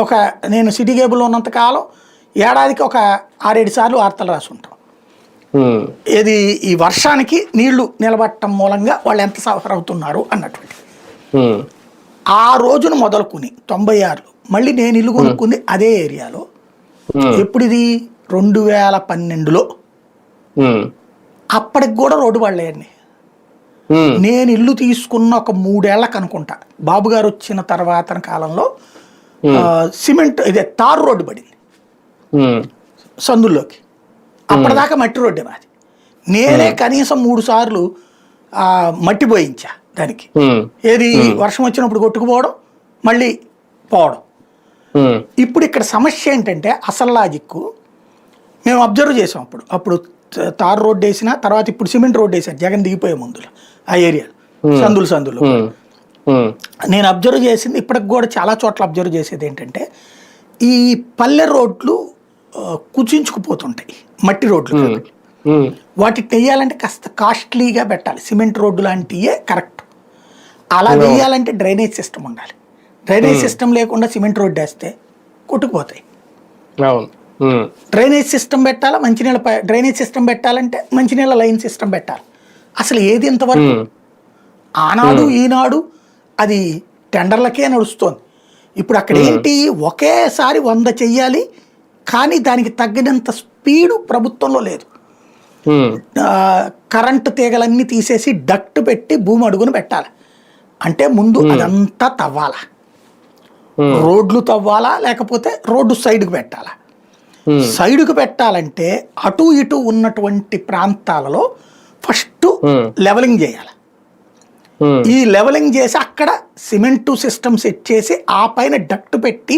ఒక నేను సిటీ కేబుల్లో ఉన్నంత కాలం ఏడాదికి ఒక ఆరేడు సార్లు వార్తలు రాసుకుంటాం ఉమ్, ఏది ఈ వర్షానికి నీళ్ళు నిలబట్టడం మూలంగా వాళ్ళు ఎంత సఫర్ అవుతున్నారు అన్నటువంటి. ఆ రోజును మొదలుకుని తొంభై ఆరులో మళ్ళీ నేను ఇల్లు కొనుక్కుంది అదే ఏరియాలో ఎప్పుడు ఇది రెండు వేల పన్నెండులో. అప్పటికి కూడా రోడ్డు పడలేయండి నేను ఇల్లు తీసుకున్న ఒక మూడేళ్ళకు అనుకుంటా బాబు గారు వచ్చిన తర్వాత కాలంలో సిమెంట్ ఇదే తారు రోడ్డు పడింది. ఉమ్, సందుల్లోకి. అప్పటిదాకా మట్టి రోడ్డే మాది. నేనే కనీసం మూడు సార్లు ఆ, మట్టి పోయించా దానికి. ఏది? వర్షం వచ్చినప్పుడు కొట్టుకుపోవడం మళ్ళీ పోవడం. ఇప్పుడు ఇక్కడ సమస్య ఏంటంటే అసలు లాజిక్ మేము అబ్జర్వ్ చేసాం అప్పుడు. అప్పుడు తార్ రోడ్ వేసిన తర్వాత ఇప్పుడు సిమెంట్ రోడ్ వేసారు జగన్ దిగిపోయే ముందులో ఆ ఏరియా సందులు సందులు. నేను అబ్జర్వ్ చేసింది ఇప్పటికి కూడా చాలా చోట్ల అబ్జర్వ్ చేసేది ఏంటంటే ఈ పల్లె రోడ్లు కుచించుకుపోతుంటాయి మట్టి రోడ్లు వాటిని వేయాలంటే కాస్త కాస్ట్లీగా పెట్టాలి. సిమెంట్ రోడ్డు లాంటివే కరెక్ట్. అలా వేయాలంటే డ్రైనేజ్ సిస్టమ్ ఉండాలి. డ్రైనేజ్ సిస్టమ్ లేకుండా సిమెంట్ రోడ్డు వేస్తే కొట్టుకుపోతాయి. డ్రైనేజ్ సిస్టమ్ పెట్టాలా? మంచినీళ్ళ డ్రైనేజ్ సిస్టమ్ పెట్టాలంటే మంచినీళ్ళ లైన్ సిస్టమ్ పెట్టాలి. అసలు ఏది ఇంతవరకు? ఆనాడు ఈనాడు అది టెండర్లకే నడుస్తోంది. ఇప్పుడు అక్కడ ఏంటి? ఒకేసారి వంద చెయ్యాలి కానీ దానికి తగినంత స్పీడు ప్రభుత్వంలో లేదు. కరెంటు తీగలన్నీ తీసేసి డక్ట్ పెట్టి భూమి అడుగును పెట్టాలి. అంటే ముందు అదంతా తవ్వాలా. రోడ్లు తవ్వాలా లేకపోతే రోడ్డు సైడ్కి పెట్టాలా. సైడ్కి పెట్టాలంటే అటు ఇటు ఉన్నటువంటి ప్రాంతాలలో ఫస్ట్. లెవలింగ్ చేయాలి. Hmm. ఈ లెవలింగ్ చేసి అక్కడ సిమెంటు సిస్టమ్ సెట్ చేసి ఆ పైన డక్ట్ పెట్టి